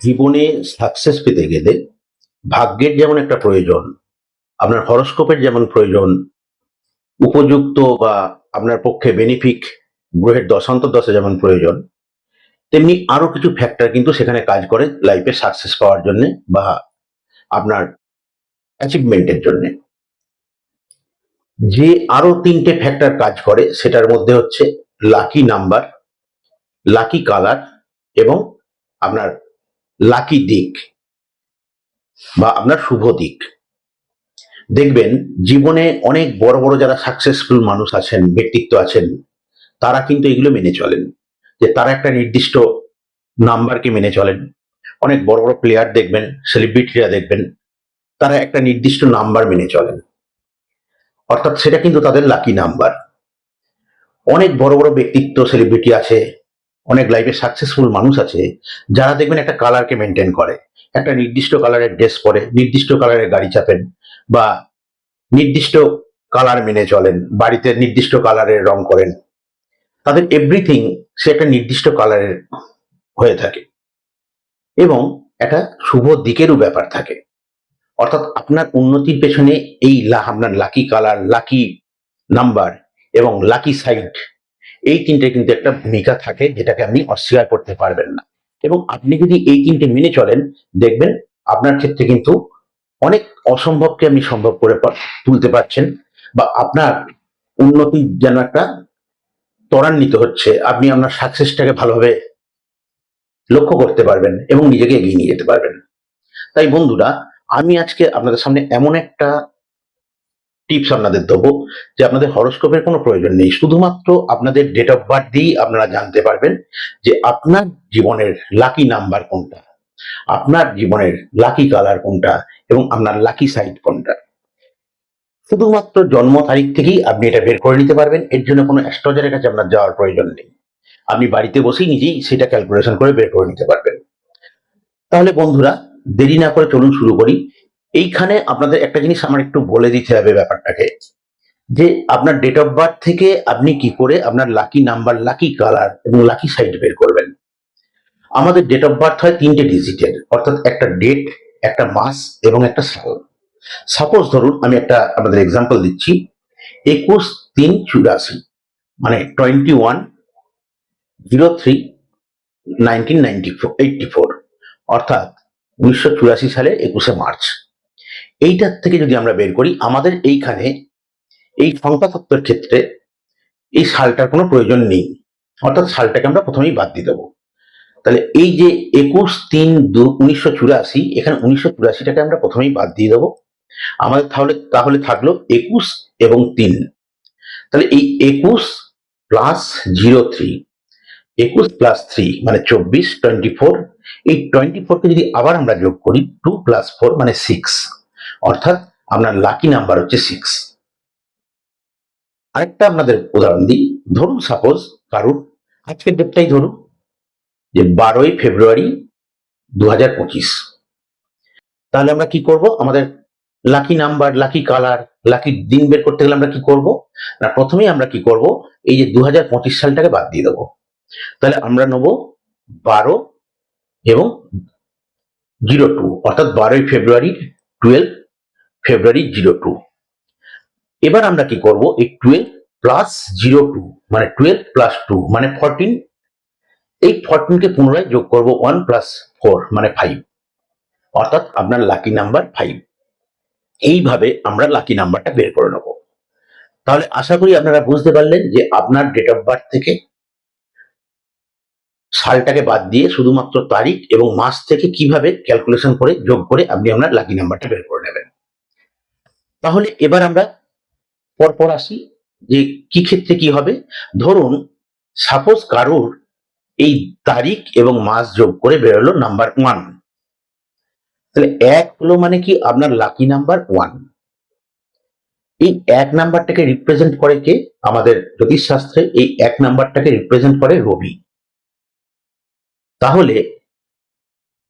জীবনে সাকসেস পেতে গেলে ভাগ্যের যেমন একটা প্রয়োজন, আপনার হরস্কোপের যেমন প্রয়োজন, উপযুক্ত বা আপনার পক্ষে বেনিফিক গ্রহের দশা যেমন প্রয়োজন, তেমনি আরও কিছু ফ্যাক্টর কিন্তু সেখানে কাজ করে লাইফে সাকসেস পাওয়ার জন্য বা আপনার অ্যাচিভমেন্টের জন্য। যে আরও তিনটে ফ্যাক্টর কাজ করে সেটার মধ্যে হচ্ছে লাকি নাম্বার লাকি কালার এবং আপনার লাকি দিক বা আপনার শুভ দিক। দেখবেন, জীবনে অনেক বড় বড় যারা সাকসেসফুল মানুষ আছেন, ব্যক্তিত্ব আছেন, তারা কিন্তু এগুলো মেনে চলেন। যে তারা একটা নির্দিষ্ট নাম্বারকে মেনে চলেন। অনেক বড় বড় প্লেয়ার দেখবেন সেলিব্রিটিরা দেখবেন, তারা একটা নির্দিষ্ট নাম্বার মেনে চলেন। অর্থাৎ সেটা কিন্তু তাদের লাকি নাম্বার অনেক বড় বড় ব্যক্তিত্ব সেলিব্রিটি আছে অনেক লাইফে সাকসেসফুল মানুষ আছে, যারা দেখবেন একটা কালারকে মেনটেন করে। একটা নির্দিষ্ট কালারের ড্রেস পরে, নির্দিষ্ট কালারের গাড়ি চাপেন বা নির্দিষ্ট কালার মেনে চলেন, বাড়িতে নির্দিষ্ট কালারের রং করেন। তাদের এভরিথিং সে একটা নির্দিষ্ট কালারের হয়ে থাকে। এবং একটা শুভ দিকেরও ব্যাপার থাকে। অর্থাৎ আপনার উন্নতির পেছনে এই আপনার লাকি কালার লাকি নাম্বার এবং লাকি সাইড এই তিনটে কিন্তু একটা ভূমিকা থাকে যেটাকে আপনি অস্বীকার করতে পারবেন না। এবং আপনি যদি এই তিনটে মেনে চলেন, দেখবেন আপনার ক্ষেত্রে কিন্তু অনেক অসম্ভবকে আপনি সম্ভব করে তুলতে পারছেন বা আপনার উন্নতি যেন একটা ত্বরান্বিত হচ্ছে, আপনি আপনার সাকসেসটাকে ভালোভাবে লক্ষ্য করতে পারবেন এবং নিজেকে এগিয়ে নিয়ে যেতে পারবেন। তাই বন্ধুরা, আমি আজকে আপনাদের সামনে এমন একটা টিপস আপনাদের দেবো, যে আপনাদের হরস্কোপের কোনো প্রয়োজন নেই। শুধুমাত্র আপনাদের ডেট অফ বার্থ দিয়েই আপনারা জানতে পারবেন যে আপনার জীবনের লাকি নাম্বার কোনটা, আপনার জীবনের লাকি কালার কোনটা এবং আপনার লাকি সাইড কোনটা। শুধুমাত্র জন্ম তারিখ থেকেই আপনি এটা বের করে নিতে পারবেন, এর জন্য কোনো অ্যাস্ট্রোলজারের কাছে আপনার যাওয়ার প্রয়োজন নেই। আপনি বাড়িতে বসেই নিজেই সেটা ক্যালকুলেশন করে বের করে নিতে পারবেন। তাহলে বন্ধুরা, দেরি না করে চলুন শুরু করি। এইখানে আপনাদের একটা জিনিস আমার একটু বলে দিতে হবে ব্যাপারটাকে, যে আপনার ডেট অফ বার্থ থেকে আপনি কি করে আপনার লাকি নাম্বার লাকি কালার এবং লাকি সাইড বের করবেন। আমাদের ডেট অফ বার্থ হয় তিনটে ডিজিটের অর্থাৎ একটা ডেট একটা মাস এবং একটা সাল। সাপোজ ধরুন আমি একটা আপনাদের এক্সাম্পল দিচ্ছি, একুশ তিন চুরাশি মানে twenty one zero three nineteen ninety four eighty four অর্থাৎ উনিশশো চুরাশি সালে একুশে মার্চ। এইটার থেকে যদি আমরা বের করি, আমাদের এইখানে এই সংখ্যাতত্ত্বের ক্ষেত্রে এই সালটার কোনো প্রয়োজন নেই। অর্থাৎ সালটাকে আমরা প্রথমেই বাদ দিয়ে দেবো। তাহলে এই যে একুশ তিন দু উনিশশো চুরাশি, এখানে উনিশশো চুরাশিটাকে আমরা প্রথমেই বাদ দিয়ে দেবো। আমাদের তাহলে তাহলে থাকল একুশ এবং তিন। তাহলে এই একুশ প্লাস জিরো থ্রি, একুশ প্লাস থ্রি মানে চব্বিশ, টোয়েন্টি ফোর, এই টোয়েন্টি ফোরকে যদি আবার আমরা যোগ করি, টু প্লাস ফোর মানে সিক্স। অর্থাৎ আপনার লাকি নাম্বার হচ্ছে সিক্স আরেকটা আপনাদের উদাহরণ দিই। ধরুন সাপোজ কারুর, আজকের ডেটটাই ধরুন, যে বারোই ফেব্রুয়ারি দু হাজার পঁচিশ। তাহলে আমরা কি করব? আমাদের lucky number lucky colour lucky দিন বের করতে গেলে আমরা কি করব? না, প্রথমেই আমরা কি করব? এই যে দু হাজার পঁচিশ সালটাকে বাদ দিয়ে দেবো। তাহলে আমরা নেব বারো এবং জিরো টু অর্থাৎ বারোই February twelve February zero two. এবার আমরা কি করব? এই টুয়েলভ প্লাস জিরো টু মানে টুয়েলভ প্লাস টু মানে ফরটিন এই ফোরটিনকে পুনরায় যোগ করব ওয়ান প্লাস ফোর মানে ফাইভ অর্থাৎ আপনার লাকি নাম্বার ফাইভ এইভাবে আমরা লাকি নাম্বারটা বের করে নেব। তাহলে আশা করি আপনারা বুঝতে পারলেন যে আপনার ডেট অফ বার্থ থেকে সালটাকে বাদ দিয়ে শুধুমাত্র তারিখ এবং মাস থেকে কীভাবে ক্যালকুলেশন করে যোগ করে আপনি আপনার লাকি নাম্বারটা বের করে নেবেন। তাহলে এবার আমরা পরপর আসি যে কি ক্ষেত্রে কি হবে। ধরুন সাপোজ কারুর এই তারিখ এবং মাস যোগ করে বেরোলো নাম্বার ওয়ান তাহলে এক হলো মানে কি? আপনার লাকি নাম্বার ওয়ান এই এক নাম্বারটাকে রিপ্রেজেন্ট করে কে? আমাদের জ্যোতিষশাস্ত্রে এই এক নাম্বারটাকে রিপ্রেজেন্ট করে রবি। তাহলে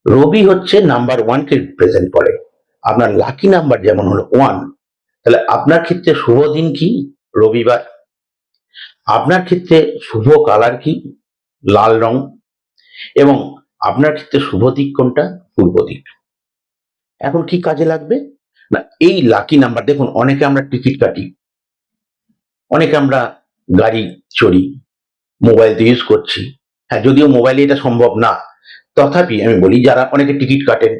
রবি হচ্ছে নাম্বার ওয়ানকে রিপ্রেজেন্ট করে। আপনার লাকি নাম্বার যেমন হলো ওয়ান তাহলে আপনার ক্ষেত্রে শুভ দিন কি? রবিবার। আপনার ক্ষেত্রে শুভ কালার কি? লাল রং। এবং আপনার ক্ষেত্রে শুভ দিক কোনটা? পূর্ব দিক। এখন কি কাজে লাগবে? না, এই লাকি নাম্বার দেখুন, অনেকে আমরা টিকিট কাটি, অনেকে আমরা গাড়ি চড়ি মোবাইল তো ইউজ করছি। হ্যাঁ যদিও মোবাইলে এটা সম্ভব না, তথাপি আমি বলি, যারা অনেকে টিকিট কাটেন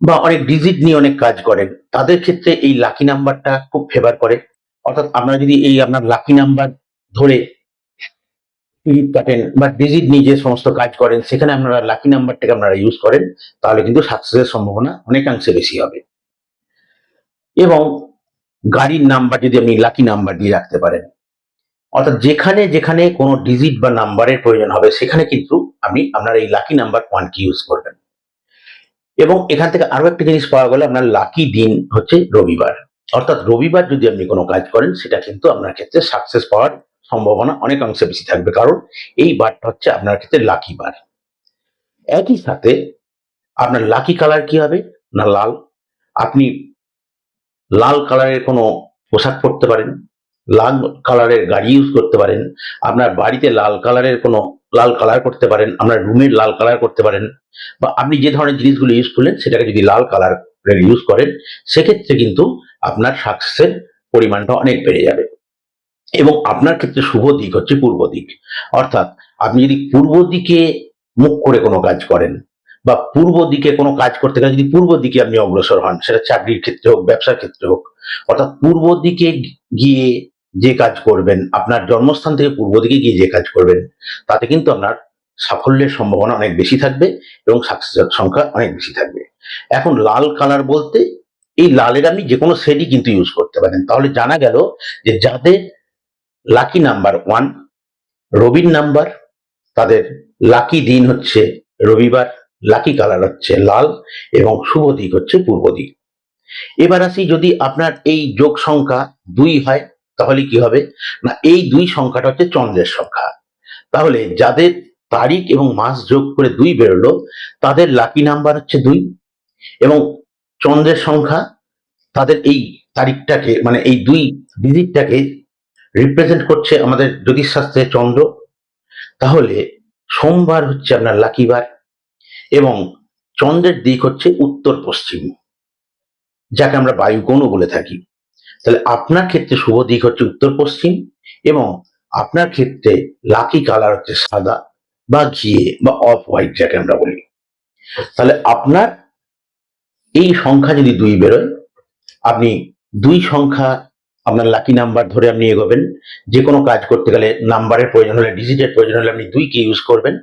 বা অনেক ডিজিট নিয়ে অনেক কাজ করেন, তাদের ক্ষেত্রে এই লাকি নাম্বারটা খুব ফেভার করে। অর্থাৎ আপনারা যদি এই আপনার লাকি নাম্বার ধরে টিকিট কাটেন বা ডিজিট নিয়ে যে সমস্ত কাজ করেন, সেখানে আপনারা লাকি নাম্বারটাকে আপনারা ইউজ করেন, তাহলে কিন্তু সাকসেসের সম্ভাবনা অনেকাংশে বেশি হবে। এবং গাড়ির নাম্বার যদি আপনি লাকি নাম্বার দিয়ে রাখতে পারেন, অর্থাৎ যেখানে যেখানে কোনো ডিজিট বা নাম্বারের প্রয়োজন হবে, সেখানে কিন্তু আপনি আপনার এই লাকি নাম্বার ওয়ানকে ইউজ করবেন। এবং এখান থেকে আরও একটা জিনিস পাওয়া গেল, আপনার লাকি দিন হচ্ছে রবিবার। অর্থাৎ রবিবার যদি আপনি কোনো কাজ করেন, সেটা কিন্তু আপনার ক্ষেত্রে সাকসেস পাওয়ার সম্ভাবনা অনেকাংশে বেশি থাকবে। কারণ এই বারটা হচ্ছে আপনার ক্ষেত্রে লাকি বার। একই সাথে আপনার লাকি কালার কি হবে? না লাল? আপনি লাল কালারের কোনো পোশাক পরতে পারেন। লাল কালারের গাড়ি ইউজ করতে পারেন। আপনার বাড়িতে লাল কালারের কোনো, লাল কালার করতে পারেন, আপনার রুমের লাল কালার করতে পারেন বা আপনি যে ধরনের জিনিসগুলো ইউজ করলেন সেটাকে যদি লাল কালার ইউজ করেন, সেক্ষেত্রে কিন্তু আপনার সাকসেসের পরিমাণটা অনেক বেড়ে যাবে। এবং আপনার ক্ষেত্রে শুভ দিক হচ্ছে পূর্ব দিক। অর্থাৎ আপনি যদি পূর্ব দিকে মুখ করে কোনো কাজ করেন বা পূর্ব দিকে কোনো কাজ করতে গেলে যদি পূর্ব দিকে আপনি অগ্রসর হন, সেটা চাকরির ক্ষেত্রে হোক, ব্যবসার ক্ষেত্রে হোক, অর্থাৎ পূর্ব দিকে গিয়ে যে কাজ করবেন, আপনার জন্মস্থান থেকে পূর্ব দিকে গিয়ে যে কাজ করবেন, তাতে কিন্তু আপনার সাফল্যের সম্ভাবনা অনেক বেশি থাকবে এবং সাকসেসের সংখ্যা অনেক বেশি থাকবে। এখন লাল কালার বলতে, এই লালের আপনি যে কোনো শেডই কিন্তু ইউজ করতে পারেন। তাহলে জানা গেল যে যাদের লাকি নাম্বার ওয়ান রবির নাম্বার তাদের লাকি দিন হচ্ছে রবিবার লাকি কালার হচ্ছে লাল এবং শুভ দিক হচ্ছে পূর্ব দিক। এবার আসি যদি আপনার এই যোগ সংখ্যা দুই হয় তাহলে কি হবে? না, এই দুই সংখ্যাটা হচ্ছে চন্দ্রের সংখ্যা। তাহলে যাদের তারিখ এবং মাস যোগ করে দুই বেরোলো, তাদের লাকি নাম্বার হচ্ছে দুই এবং চন্দ্রের সংখ্যা তাদের এই তারিখটাকে মানে এই দুই ডিজিটটাকে রিপ্রেজেন্ট করছে আমাদের জ্যোতিষশাস্ত্রে চন্দ্র। তাহলে সোমবার হচ্ছে আপনার লাকিবার এবং চন্দ্রের দিক হচ্ছে উত্তর পশ্চিম যাকে আমরা বায়ুকোণও বলে থাকি। তাহলে আপনার ক্ষেত্রে শুভ দিক হচ্ছে উত্তর পশ্চিম এবং আপনার ক্ষেত্রে লাকি কালার হচ্ছে সাদা বা ঘিয়ে বা অফ হোয়াইট যাকে আমরা বলি। তাহলে আপনার এই সংখ্যা যদি দুই বেরোয়, আপনি দুই সংখ্যা আপনার লাকি নাম্বার ধরে আপনি এগোবেন। যে কোনো কাজ করতে গেলে নাম্বারের প্রয়োজন হলে ডিজিটের প্রয়োজন হলে আপনি দুইকে ইউজ করবেন।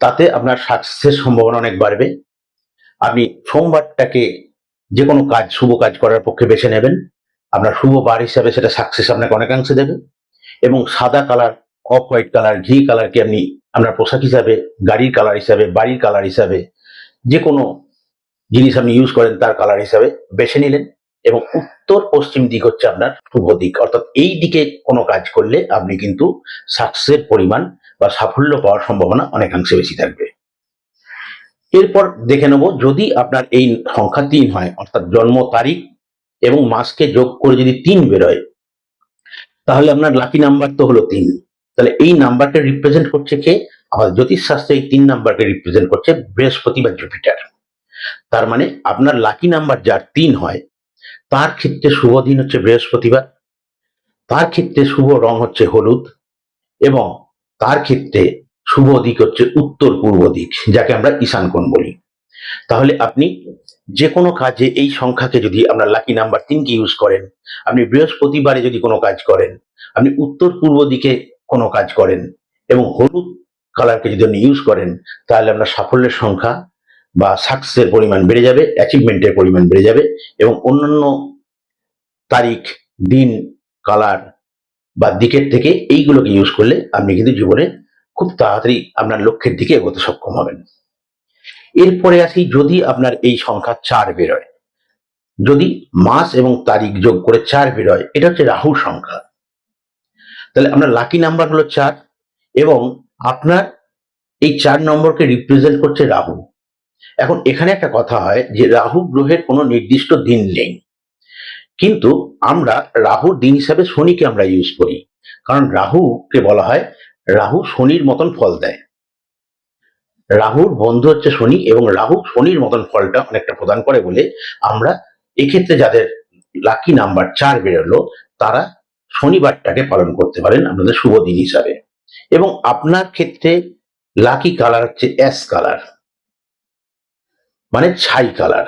তাতে আপনার সাকসেসের সম্ভাবনা অনেক বাড়বে। আপনি সোমবারটাকে যে কোনো কাজ, শুভ কাজ করার পক্ষে বেছে নেবেন। আপনার শুভ বার হিসাবে সেটা সাকসেস আপনাকে অনেকাংশে দেবে। এবং সাদা কালার অফ হোয়াইট কালার ঘি কালারকে আপনি আপনার পোশাক হিসাবে, গাড়ির কালার হিসাবে, বাড়ির কালার হিসাবে যে কোনো জিনিস আপনি ইউজ করেন তার কালার হিসাবে বেছে নিলেন এবং উত্তর পশ্চিম দিক হচ্ছে আপনার শুভ দিক। অর্থাৎ এই দিকে কোনো কাজ করলে আপনি কিন্তু সাকসেসের পরিমাণ বা সাফল্য পাওয়ার সম্ভাবনা অনেকাংশে বেশি থাকবে। এরপর দেখে নেব, যদি আপনার এই সংখ্যা তিন হয়, অর্থাৎ জন্ম তারিখ এবং মাসকে যোগ করে যদি তিন বেরোয়, তাহলে আপনার লাকি নাম্বার তো হলো তিন। তাহলে এই নাম্বারকে রিপ্রেজেন্ট করছে কে? আমাদের জ্যোতিষশাস্ত্রে এই তিন নাম্বারকে রিপ্রেজেন্ট করছে বৃহস্পতি বা জুপিটার তার মানে আপনার লাকি নাম্বার যার তিন হয়, তার ক্ষেত্রে শুভ দিন হচ্ছে বৃহস্পতিবার, তার ক্ষেত্রে শুভ রং হচ্ছে হলুদ এবং তার ক্ষেত্রে শুভ দিক হচ্ছে উত্তর পূর্ব দিক, যাকে আমরা ঈশান কোণ বলি। তাহলে আপনি যে কোনো কাজে এই সংখ্যাকে যদি আপনার লাকি নাম্বার তিনকে ইউজ করেন, আপনি বৃহস্পতিবারে যদি কোনো কাজ করেন, আপনি উত্তর পূর্ব দিকে কোনো কাজ করেন এবং হলুদ কালারকে যদি আপনি ইউজ করেন, তাহলে আপনার সাফল্যের সংখ্যা বা সাকসেসের পরিমাণ বেড়ে যাবে অ্যাচিভমেন্টের পরিমাণ বেড়ে যাবে এবং অন্যান্য তারিখ, দিন কালার বা দিকের থেকে এইগুলোকে ইউজ করলে আপনি কিন্তু জীবনে খুব তাড়াতাড়ি আপনার লক্ষ্যের দিকে এগোতে সক্ষম হবেন। এরপরে আসি যদি আপনার এই সংখ্যা চার বেরোয়। যদি মাস এবং তারিখ যোগ করে চার বেরোয়, এটা হচ্ছে রাহু সংখ্যা। তাহলে আপনার লাকি নাম্বার হলো চার এবং আপনার এই চার নম্বরকে রিপ্রেজেন্ট করছে রাহু। এখন এখানে একটা কথা হয় যে রাহু গ্রহের কোনো নির্দিষ্ট দিন নেই। কিন্তু আমরা রাহুর দিন হিসাবে শনিকে আমরা ইউজ করি। কারণ রাহুকে বলা হয়, রাহু শনির মতন ফল দেয়। রাহুর বন্ধু হচ্ছে শনি এবং রাহু শনির মতন ফলটা অনেকটা প্রদান করে বলে আমরা এক্ষেত্রে যাদের লাকি নাম্বার চার বেরোলো, তারা শনিবারটাকে পালন করতে পারেন আপনাদের শুভ দিন হিসাবে। এবং আপনার ক্ষেত্রে লাকি কালার হচ্ছে অ্যাশ কালার মানে ছাই কালার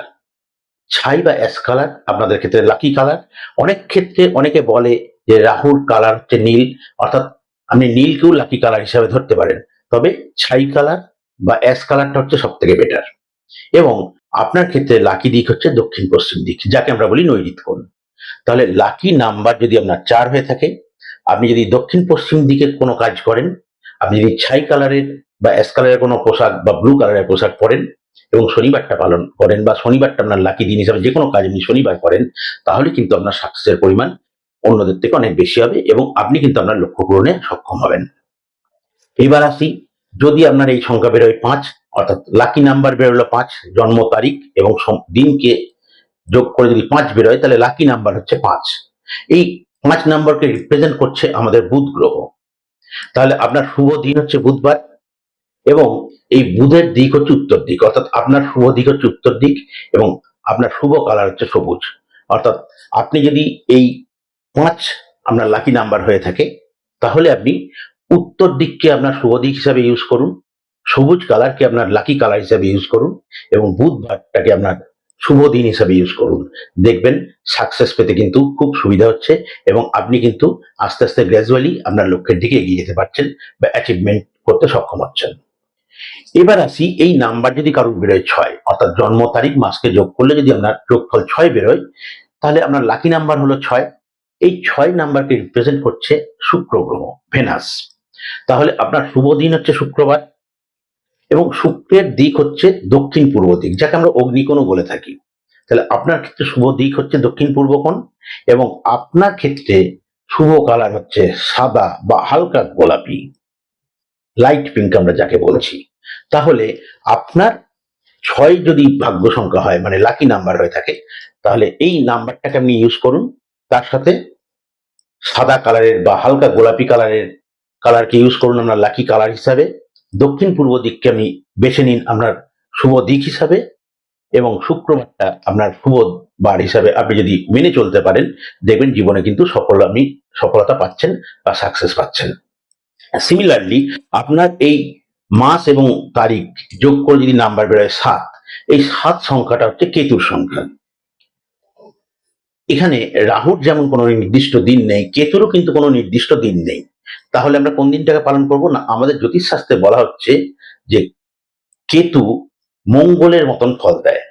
ছাই বা অ্যাশ কালার আপনাদের ক্ষেত্রে লাকি কালার অনেক ক্ষেত্রে অনেকে বলে যে রাহুর কালার হচ্ছে নীল, অর্থাৎ আপনি নীলকেও লাকি কালার হিসাবে ধরতে পারেন। তবে ছাই কালার বা অ্যাশ কালারটা হচ্ছে সব থেকে বেটার এবং আপনার ক্ষেত্রে লাকি দিক হচ্ছে দক্ষিণ পশ্চিম দিক, যাকে আমরা বলি নৈরিত কোণ। তাহলে লাকি নাম্বার যদি আপনার চার হয়ে থাকে, আপনি যদি দক্ষিণ পশ্চিম দিকে কোনো কাজ করেন, আপনি যদি ছাই কালারের বা অ্যাশ কালারের কোনো পোশাক বা ব্লু কালারের পোশাক পরেন এবং শনিবারটা পালন করেন বা শনিবারটা আপনার লাকি দিন হিসাবে যে কোনো কাজ আপনি শনিবার করেন, তাহলে কিন্তু আপনার সাকসেসের পরিমাণ অন্যদের থেকে অনেক বেশি হবে এবং আপনি কিন্তু আপনার লক্ষ্য পূরণে সক্ষম হবেন। এবার আসি যদি আপনার এই সংখ্যা বেরোয় পাঁচ, অর্থাৎ লাকি নাম্বার বেরোলো পাঁচ, জন্ম তারিখ এবং দিনকে যোগ করে যদি পাঁচ বেরোয়, তাহলে লাকি নাম্বার হচ্ছে পাঁচ। এই পাঁচ নাম্বারকে রিপ্রেজেন্ট করছে আমাদের বুধ গ্রহ। তাহলে আপনার শুভ দিন হচ্ছে বুধবার এবং এই বুধের দিক হচ্ছে উত্তর দিক, অর্থাৎ আপনার শুভ দিক হচ্ছে উত্তর দিক এবং আপনার শুভ কালার হচ্ছে সবুজ। অর্থাৎ আপনি যদি এই পাঁচ আপনার লাকি নাম্বার হয়ে থাকে, তাহলে আপনি উত্তর দিককে আপনার শুভ দিক হিসাবে ইউজ করুন, সবুজ কালারকে আপনার লাকি কালার হিসাবে ইউজ করুন, এবং বুধবারটাকে আপনার শুভ দিন হিসাবে ইউজ করুন। দেখবেন সাকসেস পেতে কিন্তু খুব সুবিধা হচ্ছে, এবং আপনি কিন্তু আস্তে আস্তে গ্র্যাজুয়ালি আপনার লক্ষ্যের দিকে এগিয়ে যেতে পারছেন বা অ্যাচিভমেন্ট করতে সক্ষম হচ্ছেন। এবার আসি এই নাম্বার যদি কারোর বেরোয় ছয়, অর্থাৎ জন্ম তারিখ মাসকে যোগ করলে যদি আপনার যোগফল ছয় বেরোয়, তাহলে আপনার লাকি নাম্বার হলো ছয়। এই ছয় নাম্বারকে রিপ্রেজেন্ট করছে শুক্র গ্রহ ভেনাস তাহলে আপনার শুভ দিন হচ্ছে শুক্রবার এবং শুক্রের দিক হচ্ছে দক্ষিণ পূর্ব দিক, যাকে আমরা অগ্নিকোণও বলে থাকি। তাহলে আপনার ক্ষেত্রে শুভ দিক হচ্ছে দক্ষিণ পূর্ব কোণ এবং আপনার ক্ষেত্রে শুভ কালার হচ্ছে সাদা বা হালকা গোলাপি লাইট পিঙ্ক আমরা যাকে বলছি। তাহলে আপনার ছয় যদি ভাগ্য সংখ্যা হয় মানে লাকি নাম্বার হয়ে থাকে, তাহলে এই নাম্বারটাকে আপনি ইউজ করুন। তার সাথে সাদা কালারের বা হালকা গোলাপি কালারের কালারকে ইউজ করুন আপনার লাকি কালার হিসাবে। দক্ষিণ পূর্ব দিককে আপনি বেছে নিন আপনার শুভ দিক হিসাবে এবং শুক্রবারটা আপনার শুভ বার হিসাবে আপনি যদি মেনে চলতে পারেন, দেখবেন জীবনে কিন্তু সফল আপনি সফলতা পাচ্ছেন বা সাকসেস পাচ্ছেন। সিমিলারলি আপনার এই মাস এবং তারিখ যোগ করে যদি নাম্বার বেরোয় সাত, এই সাত সংখ্যাটা হচ্ছে কেতুর সংখ্যা। এখানে রাহুর যেমন কোনো নির্দিষ্ট দিন নেই, কেতুরও কিন্তু কোনো নির্দিষ্ট দিন নেই। তাহলে আমরা কোন দিনটাকে পালন করব? না, আমাদের জ্যোতিষশাস্ত্রে বলা হচ্ছে যে কেতু মঙ্গলের মতন ফল দেয়।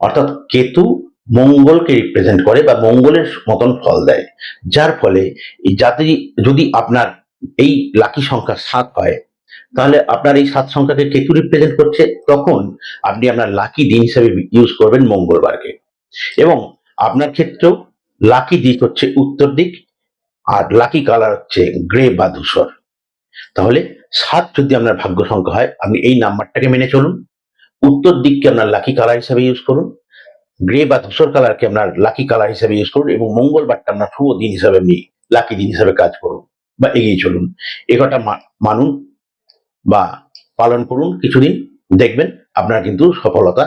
অর্থাৎ কেতু মঙ্গলকে রিপ্রেজেন্ট করে বা মঙ্গলের মতন ফল দেয়। যার ফলে যাতে যদি আপনার এই লাকি সংখ্যা সাত হয়, তাহলে আপনার এই সাত সংখ্যাকে কেতু রিপ্রেজেন্ট করছে। তখন আপনি আপনার লাকি দিন হিসেবে ইউজ করবেন মঙ্গলবারকে। এবং আপনার ক্ষেত্রেও লাকি দিক হচ্ছে উত্তর দিক। আর লাকি কালার হচ্ছে গ্রে বা ধূসর। তাহলে সাত যদি আপনার ভাগ্য সংখ্যা হয় আপনি এই নাম্বারটাকে মেনে চলুন। উত্তর দিককে আপনার লাকি কালার হিসাবে ইউজ করুন। গ্রে বা ধূসর কালারকে আপনার লাকি কালার হিসাবে ইউজ করুন এবং মঙ্গলবারটা আপনার শুভ দিন হিসাবে আপনি লাকি দিন হিসাবে কাজ করুন বা এগিয়ে চলুন। এ কটা মানুন বা পালন করুন কিছুদিন, দেখবেন আপনার কিন্তু সফলতা,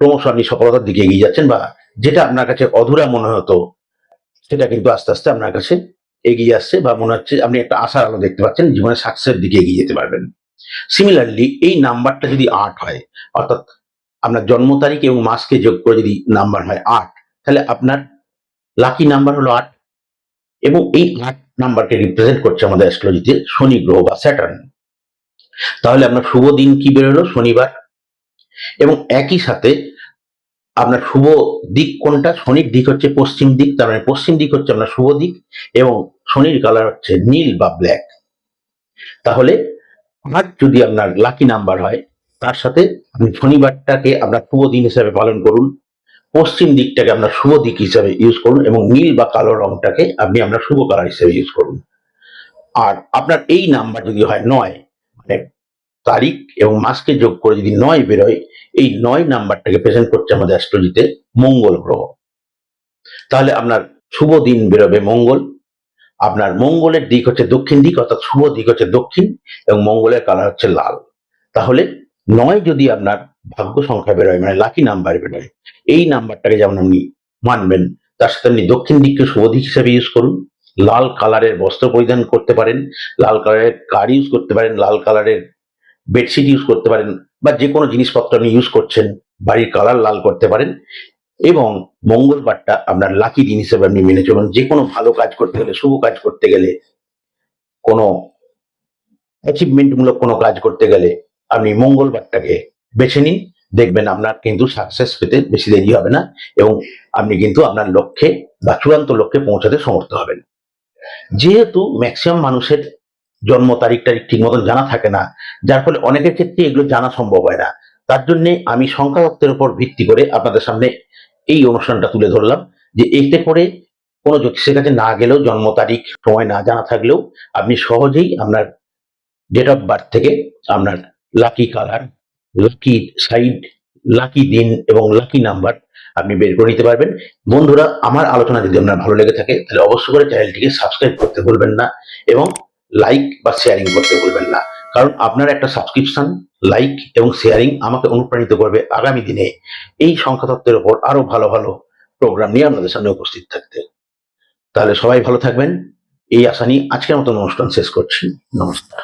ক্রমশ আপনি সফলতার দিকে এগিয়ে যাচ্ছেন বা যেটা আপনার কাছে অধুরা মনে হতো সেটা কিন্তু আস্তে আস্তে আপনার কাছে এগিয়ে আসছে বা মনে হচ্ছে আপনি একটা আশার আলো দেখতে পাচ্ছেন জীবনে সাকসেসের দিকে এগিয়ে যেতে পারবেন। সিমিলারলি এই নাম্বারটা যদি আট হয়, অর্থাৎ আপনার জন্ম তারিখ এবং মাসকে যোগ করে যদি নাম্বার হয় আট, তাহলে আপনার লাকি নাম্বার হলো আট এবং এই আট নাম্বারকে রিপ্রেজেন্ট করছে আমাদের অ্যাস্ট্রোলজিতে শনি, গ্রহ বা স্যাটার্ন তাহলে আপনার শুভ দিন কি বেরোলো? শনিবার। এবং একই সাথে আপনার শুভ দিক কোনটা? শনির দিক হচ্ছে পশ্চিম দিক, তার মানে পশ্চিম দিক হচ্ছে আপনার শুভ দিক এবং শনির কালার হচ্ছে নীল বা ব্ল্যাক তাহলে আট যদি আপনার লাকি নাম্বার হয়, তার সাথে আপনি শনিবারটাকে আপনার শুভ দিন হিসাবে পালন করুন। পশ্চিম দিকটাকে আপনার শুভ দিক হিসাবে ইউজ করুন এবং নীল বা কালো রংটাকে আপনি আপনার শুভ কালার হিসেবে ইউজ করুন। আর আপনার এই নাম্বার যদি হয় নয় মানে তারিখ এবং মাসকে যোগ করে যদি নয় বেরোয় এই নয় নাম্বারটাকে প্রেজেন্ট করছে আমাদের অ্যাস্ট্রোলজিতে মঙ্গল গ্রহ। তাহলে আপনার শুভ দিন বেরোবে মঙ্গল। আপনার মঙ্গলের দিক হচ্ছে দক্ষিণ দিক, অর্থাৎ শুভ দিক হচ্ছে দক্ষিণ এবং মঙ্গলের কালার হচ্ছে লাল। তাহলে নয় যদি আপনার ভাগ্য সংখ্যা বেরোয় মানে লাকি নাম্বার বেরোয়, এই নাম্বারটাকে যেমন আপনি মানবেন, তার সাথে আপনি দক্ষিণ দিককে শুভ দিক হিসেবে ইউজ করুন। লাল কালারের বস্ত্র পরিধান করতে পারেন, লাল কালারের কার ইউজ করতে পারেন, লাল কালারের বেডশিট ইউজ করতে পারেন বা যে কোনো জিনিসপত্র আপনি ইউজ করছেন, বাড়ির কালার লাল করতে পারেন এবং মঙ্গলবারটা আপনার লাকি দিন হিসেবে আপনি মেনে চলুন। যে কোনো ভালো কাজ করতে গেলে, শুভ কাজ করতে গেলে, কোনো অ্যাচিভমেন্টমূলক কোনো কাজ করতে গেলে আপনি মঙ্গলবারটাকে বেছে নিন। দেখবেন আপনার কিন্তু সাকসেস পেতে বেশি দেরি হবে না এবং আপনি কিন্তু আপনার লক্ষ্যে বা চূড়ান্ত লক্ষ্যে পৌঁছাতে সমর্থ হবেন। যেহেতু ম্যাক্সিমাম মানুষের জন্ম তারিখ তারিখ ঠিক মতন জানা থাকে না। যার ফলে অনেকের ক্ষেত্রে এগুলো জানা সম্ভব হয় না। তার জন্য আমি সংখ্যাতত্ত্বের উপর ভিত্তি করে আপনাদের সামনে এই অনুষ্ঠানটা তুলে ধরলাম যে এতে করে কোনো জ্যোতিষের কাছে না গেলেও জন্ম তারিখ, সময় না জানা থাকলেও আপনি সহজেই আপনার ডেট অফ বার্থ থেকে আপনার lucky colour lucky side lucky দিন এবং লাকি নাম্বার আপনি বের করে নিতে পারবেন। বন্ধুরা, আমার আলোচনা যদি আপনার ভালো লেগে থাকে, তাহলে অবশ্যই করে চ্যানেলটিকে সাবস্ক্রাইব করতে ভুলবেন না এবং লাইক বা শেয়ারিং করতে ভুলবেন না। কারণ আপনার একটা সাবস্ক্রিপশন লাইক এবং শেয়ারিং আমাকে অনুপ্রাণিত করবে আগামী দিনে। এই সংখ্যা সংখ্যাতত্ত্বের উপর আরও ভালো ভালো প্রোগ্রাম নিয়ে আপনাদের সামনে উপস্থিত থাকতে। তাহলে সবাই ভালো থাকবেন। এই আশা নিয়ে আজকের মতন অনুষ্ঠান শেষ করছি। নমস্কার।